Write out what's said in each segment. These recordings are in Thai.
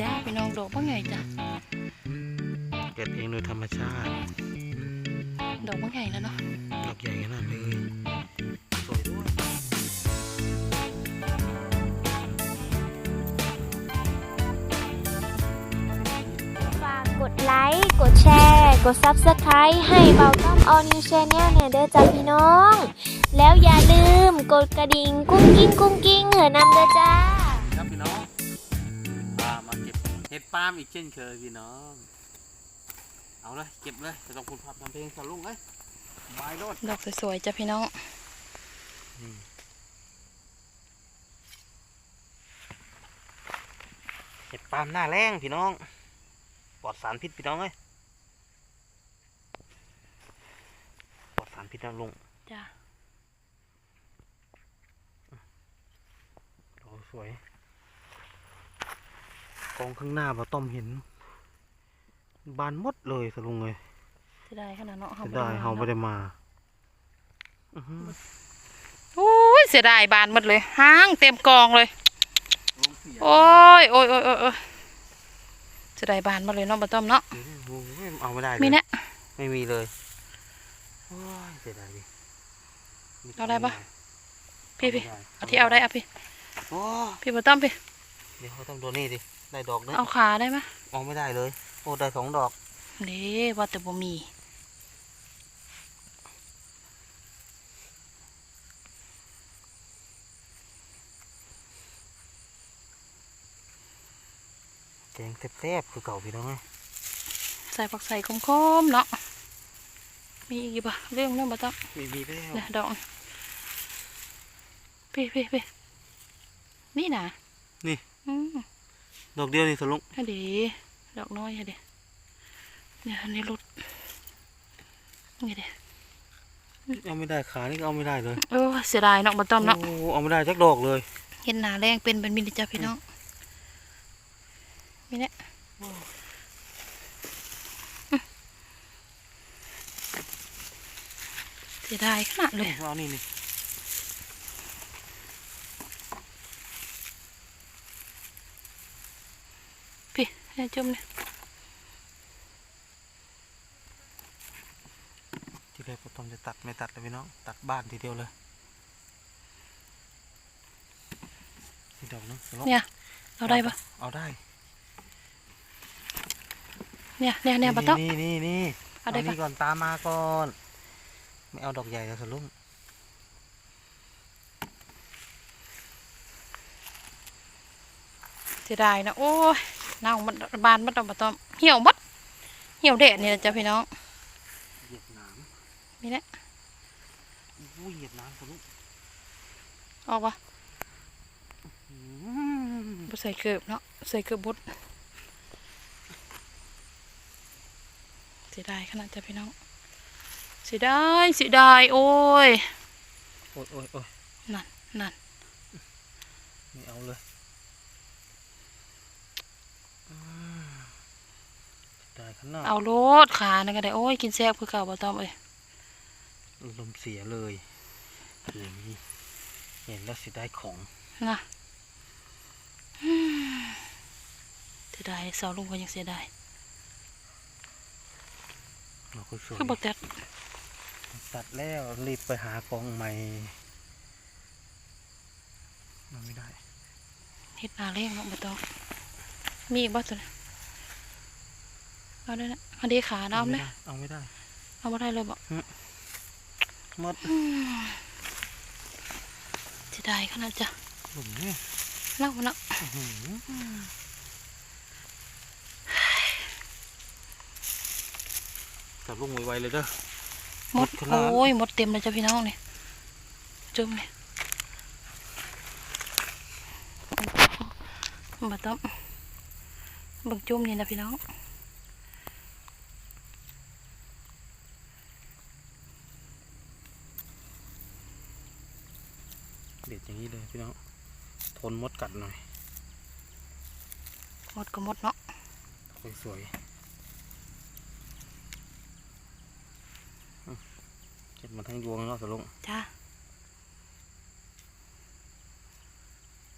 จ้าพี่น้องดอกว่าไงจ้ะเกิดเองโดยธรรมชาติ ดอกว่าไงแล้วเนาะดอกใหญ่ขนาดเลยสวยด้วยฝากกดไลค์กดแชร์ กด Subscribe ให้เบาต้อม All New Channel เนี่ยเด้อจ้าพี่น้อง แล้วอย่าลืมกดกระดิ่งกุ้งกิ้งกุ้งกิ้งเหอะนำเด้อจ้า ห็ดปาล์มอีกเช่นเคยพี่น้อง เอาเลยเก็บเลยจะต้องพูดภาพทำเพลงสลุงเลยบายโดดดอกสวยๆจ้ะพี่น้องเห็ดปาล์มหน้าแรงพี่น้อง ปลอดสารพิษพี่น้องเอ้ยปลอดสารพิษนะลุงจ้ะโอ้สวย กองข้างหน้าบ่ต้อมเห็น บานหมดเลยสลุงเลยจะได้ขนาดเนาะจะได้เฮาไม่ได้มาอื้อหือโอ้ยเสียดายบานหมดเลยห้างเต็มกองเลย ลงเสียโอ้ยโอ้ยโอ้ยโอ้ยโอ้ยจะได้บานหมดเลยเนาะบ่ต้อมเนาะเดี๋ยวๆโอ้ยเอาไม่ได้เลยมีนะ ไม่มีเลยโอ้ยเสียดายดิมีแต่เอาได้ปะ พี่พี่ไม่ได้เอาที่เอาได้เอาพี่โอ้พี่บ่ต้อมพี่เดี๋ยวเขาต้องโดนนี่ดิ ได้ดอกนึงเอาขาได้ไหมเอาไม่ได้เลย โอ้ได้สองดอกนี่ว่าแต่บ่มีแกงแซ่บๆคือเก่าพี่น้องไงใส่ผักใส่คมๆเนาะมีอีกปะเรื่องเรื่องบ่ต้อมมีมีแล้วเนี่ยดอกพี่พี่พี่นี่นะนี่อืม ดอกเดียวนี่สลุงฮะดีดอกน้อยฮะดีเนี่ยอันนี้รุดนี่เดีเอาไม่ได้ขานี่ก็เอาไม่ได้เลยโอ้เสียดายเนาะบ่ต้อมเนาะโอ้เอาไม่ได้จักดอกเลย เห็นหนาแรงเป็นเป็นมินิจ้าพี่น้องมีเนี่ยเสียดายขนาดเลยเอานี่นี่ พี่ให้จุ่มเนี่ยที่แรกพ่อต้อมจะตัดไม่ตัดเลยพี่น้องตัดบ้านทีเดียวเลยนี่ดอกนึงสลุงเนี่ยเราได้ปะเอาได้ เนี่ยเนี่ยเนี่ยบ่ต้อมนี่นี่นี่เอาได้ปะนี่ก่อนตามมาก่อนไม่เอาดอกใหญ่แล้วสลุงเสียดายนะโอ้ย เน่ามันบานมันต้องบ่ต้อมเหี่ยวหมดเหี่ยวเด็ดนี่นะจ้าพี่น้องเหยียบหน้มีเนี่ยำอู้เหยียบน้ำสลุงออกปะอืมบ่ใส่เกือบเนาะใส่เกือบบุดเสียดายขนาดจ้าพี่น้องเสียดายเสียดายโอ้ยโอ้ยโอ้ยโอ้ยนั่นนั่นไม่เอาเลยอืม ได้ขนาดเอาโลดขานั่นก็ได้โอ้ยกินแซ่บคือเก่าบ่ต้อมเอ้ยลมณ์เสียเลยอย่างนี้เห็นแล้วสิได้ของนะอืมเสียดายเสาลุงก็ยังเสียดายเราก็สวยคือบ่ตัดตัดแล้วรีบไปหากองใหม่มันไม่ได้เฮ็ดหน้าเร่งเนาะบ่ต้องมีอีกบ่ตัวนี้ เอาได้นะอันนี้ขาน้ำเลยเอาไม่ได้ เอาบ่ได้เลยบ่หมดเสียดายขนาดจ้ะหลุมนี่เล่าเนาะอื้อหือจับลูกไวๆเลยเด้อหมดขนาดโอ้ยหมดเต็มเลยจ้ะพี่น้องนี่จุ่มนี่บ่ต้องเบิ่งจุ่มนี่นะพี่น้อง เด็ดอย่างนี้เลย พี่น้องทนมดกัดหน่อยหมดก็หมดเนาะสวยๆอืมเก็บมาทั้งยวงแล้วสลุงจ้า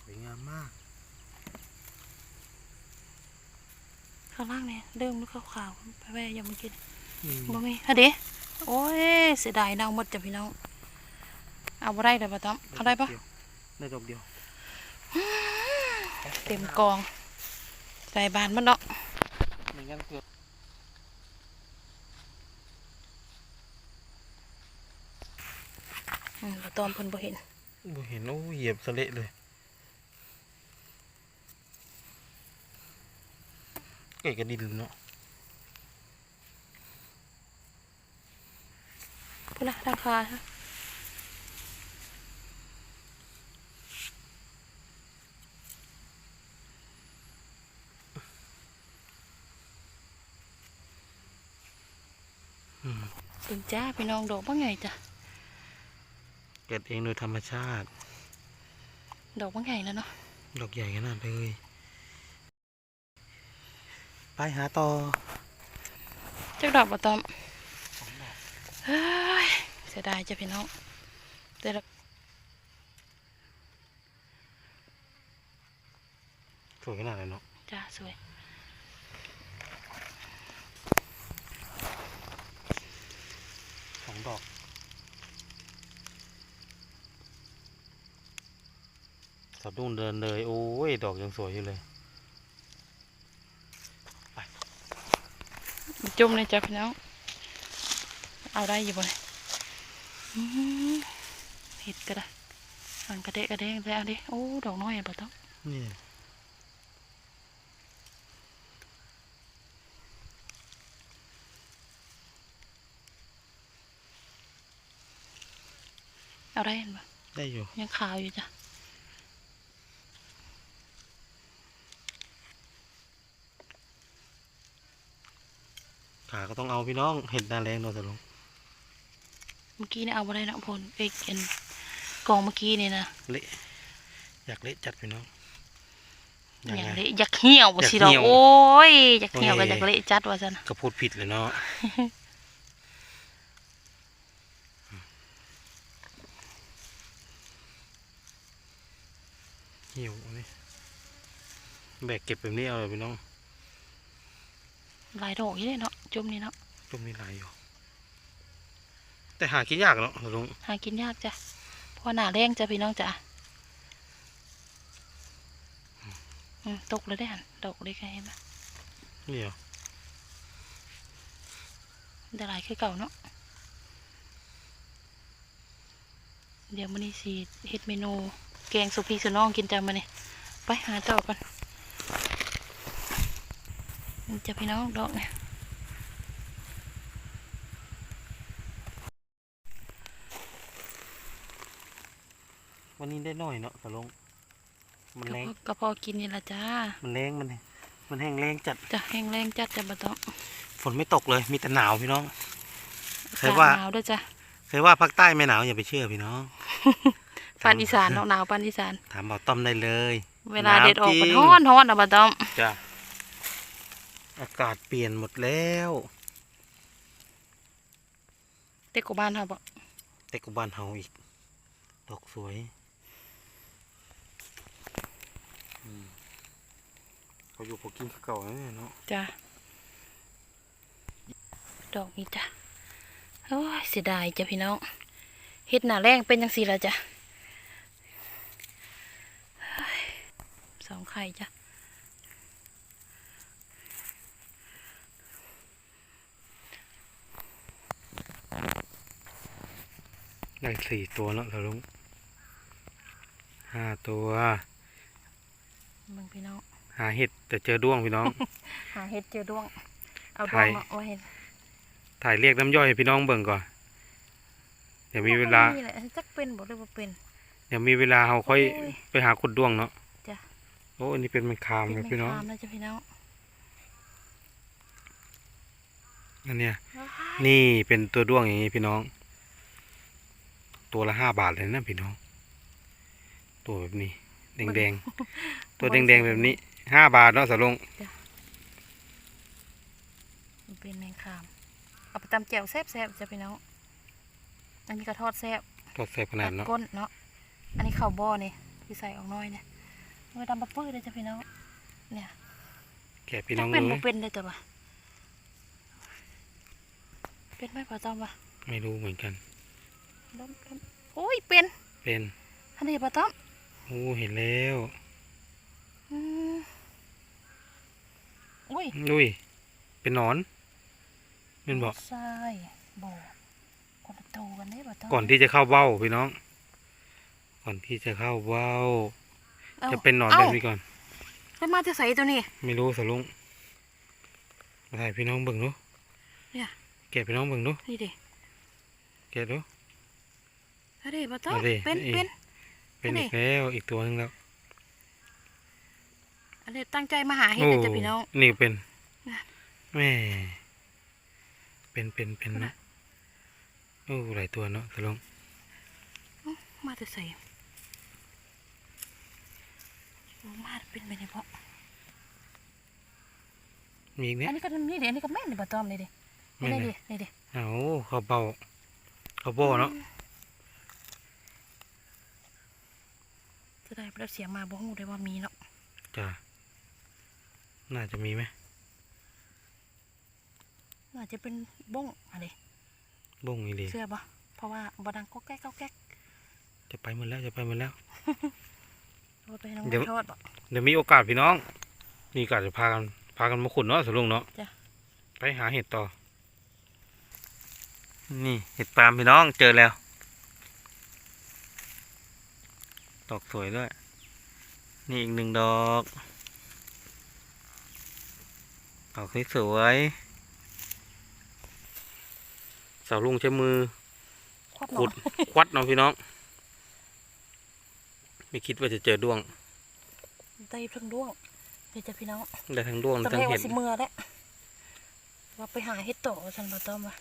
สวยงามมาก ข้างล่างเนี่ยเริ่มลูกขาวๆไปแว่ยังไม่กินอืมบ่มีฮะเด้โอ้ยเสียดายเน่าหมดจ้ะพี่น้อง เอาบ่ได้เลยปะต้อมเอาได้ปะ ได้ดอกเดียว เต็มกอง ใส่บานมันเนาะไม่งั้นเกือบอืมปะต้อมเพิ่นบ่เห็นบ่เห็นโอ้เหยียบสะเละเลยเก๋กระดินเนาะพุ่นนะทางคาฮะ จ้าพี่น้องดอกบ่ไงจ้ะเกิดเองโดยธรรมชาติ ดอกบ่ไงแล้วเนาะดอกใหญ่ขนาดเลยไปหาต่อจักดอกปะต้อมเฮ้ยเสียดายจ้ะพี่น้องแต่ละสวยขนาดเลยเนาะจ้าสวย สอง ดอก สะดุ้งเดินเลย โอ้ย ดอกยังสวยอยู่เลย จุ่มเลยจ้ะพี่น้องเอาได้อยู่บ่เนี่ยอื้อหือเห็ดก็ได้อันกระเดะกระเดงเลยเอาดิโอ้ ดอกน้อยอะบ่ต้องนี่ เอาได้เห็นบ่ได้อยู่ ยังขาวอยู่จ้ะขาก็ต้องเอาพี่น้องเห็ดนาแรงเนาะสลุงเมื่อกี้เนี่ยเอาบ่ได้นะพลเอกเอ็นกองเมื่อกี้นี่นะเละอยากเละจัดพี่น้องอย่างไงเละอยากเหี่ยวบ่สิดอกอยากเหี่ยวโอ้ยอยากเหี่ยวโอ้ก็ยอยากเละจัดว่าซั่นก็พูดผิดเลยเนาะ หิวนี่แบกเก็บแบบนี้เอาเลยพี่น้องหลายดอกอยู่เลยเนาะจุ่มนี่เนาะต้มนี่หลายอยู่ แต่หากินยากเนาะลุงหากินยากจ้ะเพราะว่าหน้าแรงจ้ะพี่น้องจ้ะอืมตกเลยได้หันดอกเล็กไงเห็นปะนี่เหรอได้หลายคือเก่าเนาะเดี๋ยวมื้อนี้สิเฮ็ดเมนู แกงสุพี่สุน้องกินจ้ามื้อนี้ไปหาต่อกันนี่จะพี่น้องดอกเนี่ยวันนี้ได้น้อยเนาะตะลง มันแรงก็พอกินนี่ละจ้า มันแรงมัน มันแห้งแรงจัดจะแห้งแรงจัดจะบ่ต้องฝนไม่ตกเลย มีแต่หนาวพี่น้อง เคอายกาศว่าหนาวด้วยจ้ะ เคยว่าภาคใต้ไม่หนาวอย่าไปเชื่อพี่น้อง ปานอีสานเนาะหนาวปานอีสาน ถามเบาต้อมได้เลย เวลาเด็ดออกหมันจริงร้อนร้อนอะบ่ต้องจ้ะอากาศเปลี่ยนหมดแล้วเด็กกว่าบ้านเฮาบ่แต่กูบ้านเฮาอีก ดอกสวยอืมเขาอยู่พอกินคือเก่าแล้วเนี่ยเนาะจ้ะดอกนี้จ้ะโอ้ยเสียดายจ้ะพี่น้องเฮ็ดหน้าแรงเป็นจังซี่ล่ะจ้ะเฮ้ย สองไข่จ้ะได้สี่ตัวแล้วตะลุงห้าตัวมึงพี่น้องหาเห็ดแต่เจอด้วงพี่น้อง หาเฮ็ดเจอดวง เอาดไข่วงเนาะเอาเฮ็ดถ่ายเรียกน้ำย่อยให้พี่น้องเบิ่งก่อน เดี๋ยวมีเวลานี่แหละจักเป็นบ่หรือบ่เป็น เดี๋ยวมีเวลาเราค่อยโอ้ยไปหาขุดด้วงเนาะจ้ะโอ้อันนี้เป็นแมงคามเป็นเลยแม่พี่น้องคามแล้วจ้ะพี่น้องอันเนี้ยนี่เป็นตัวด้วงอย่างนี้พี่น้อง ตัวละห้าบาทเลยนะพี่น้อง ตัวแบบนี้แดงแดงๆตัวแดงแดงๆแบบนี้ห้าบาทเนาะสะลงมันเป็นแมงคามเอาไปตำแจ่วแซ่บๆจ้ะพี่น้องอันนี้ก็ทอดแซ่บทอดแซ่บขนาดเนาะก้นเนาะอันนี้ข้าวบ่อนี่ที่ใส่ออกน้อยเนี่ย เอาไปตำปลาปื้ดเลยจ้ะพี่น้อง เนี่ยโอเคแกะพี่น้องเป็นดูบ่เป็นเลยแต่ว่าเป็นไหมป้าต้อมวะไม่รู้เหมือนกันล้มล้มโอ้ยเป็นเป็นอันนี้ป้าต้อมโอ้เห็นแล้วอืมอุ้ยดุยเป็นหนอนเป็นบอกใช่บ่คนละโตกันได้ป้าต้อมก่อนที่จะเข้าเบ้าพี่น้อง ก่อนที่จะเข้าเบ้า อ้าจะเป็นหนอนอ้าแบบนี้ก่อนไปมาจะใส่ตัวนี้ ไม่รู้สลุงมาถ่ายพี่น้องเบิ่งดูเนี่ย แกะพี่น้องเบิ่งดูนี่ดิแกะดูอันนี้ป้าต้อมเอาดิเป็นนี่ เป็น เป็นอันนี้ อีกแล้วอีกตัวหนึงแล้วอันนี้ตั้งใจมาหาเห็ดเลยจ้ะพี่น้อง นี่เป็นน่ะแม่เป็นเป็นเป็นเนอะโอ้หลายตัวเนาะสลุงมาจะใส่ โอ้มาเป็นไปเนี่ยเพราะมีอีกเนี่ยอันนี้ก็นี่เดี๋ยวอันนี้ก็แม่นเลยป้าต้อมนี่ดิแม่นี่นดิเลยนี่ดิเอาเข้าเบ้าเข้าโบ้เนาะจะได้แล้วเสียงมาบ่ฮู้ได้ว่ามีเนาะจ้ะน่าจะมีไหมน่าจะเป็นบ้งอะไรบ้งอีดีเสื้อบ่เพราะว่าบ่ดังก็แก๊กก็แก๊กจะไปหมดแล้วจะไปหมดแล้ว เอาไปให้น้องเดี๋ยว ทอดบ่ เดี๋ยวมีโอกาสพี่น้อง มีโอกาสจะพากันพากันมาขุดเนาะสลุงเนาะจ้ะ ไปหาเห็ดต่อ นี่เห็ดปาล์มพี่น้องเจอแล้วดอกสวยด้วย นี่อีกหนึ่งดอกดอกสวยๆสาวลุงใช้มือ ควัดหนขุอดควัดเนาะพี่น้อง ไม่คิดว่าจะเจอด้วง ได้เพิ่งด้วงเดี๋ยวจะพี่น้องได้ทั้งด้วงตอนทั้งแรกเห็ว่าดสิเมื่อแล้วว่าไปหาเห็ดโตฉันบ่ต้อมว่า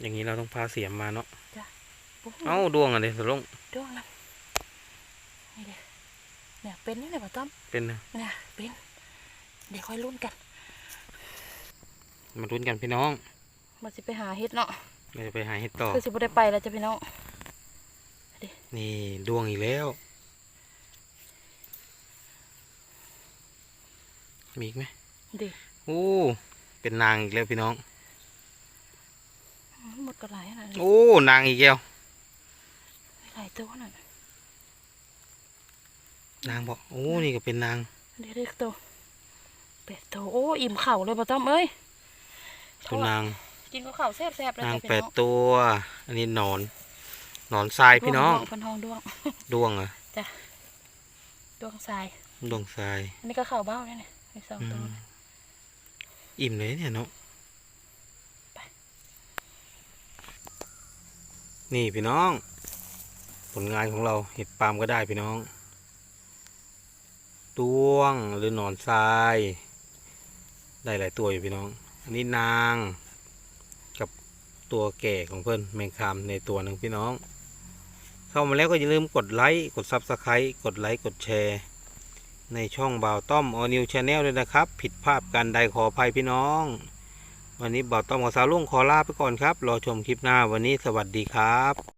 อย่างนี้เราต้องพาเสียมมาเนาะปุ๊บเอ้าด้วงอะเดี๋ยวสาวลุงด้วงนะนี่เด้เนี่ยเป็นนี่เลยบ่ต้อมเป็นนะเนี่ยเป็น เดี๋ยวค่อยลุ้นกัน มาลุ้นกันพี่น้องมาสิไปหาเห็ดเนาะเราจะไปหาเห็ดต่อคือสิบ่ได้ไปแล้วจ้ะพี่น้องนี่ดวงอีกแล้ว มีอีกไหมดิโอ้เป็นนางอีกแล้วพี่น้องอืมหมดก็หลายขนาดนี้โอ้นางอีกแล้วหลายตัวนั่นนางบอกโอ้นี่ก็เป็นนางเดี๋ยวเด็กโตเป็ดโตโอ้อิ่มเข่าเลยบ่ต้อมเอ้ย ตัวนางกินก็เข่าวแซ่บๆเลยนางจ้ะพี่แปดน้องตัว อันนี้หนอนหนอนทรายพี่น้องดวเป็นทองดวงดวงเหรอะดวงทรายดวงทรายอันนี้ก็เข่าวเบ้าเนี่ยนี่มีสองอืตัวมอิ่มเลยเนี่ยเนาะไปนี่พี่น้อง ผลงานของเราเห็ดปาล์มก็ได้พี่น้องดวงหรือหนอนทราย ได้หลายตัวอยู่พี่น้อง อันนี้นางกับตัวแก่ของเพื่อนแมงคามในตัวหนึ่งพี่น้อง เข้ามาแล้วก็อย่าลืมกดไลค์กดซับสไครต์กดไลค์กดแชร์ ในช่องบ่าวต้อมออนิวชาแนลด้วยนะครับ ผิดภาพกันใดขออภัยพี่น้อง วันนี้บ่าวต้อมกับสาวลุงขอลาไปก่อนครับรอชมคลิปหน้าวันนี้สวัสดีครับ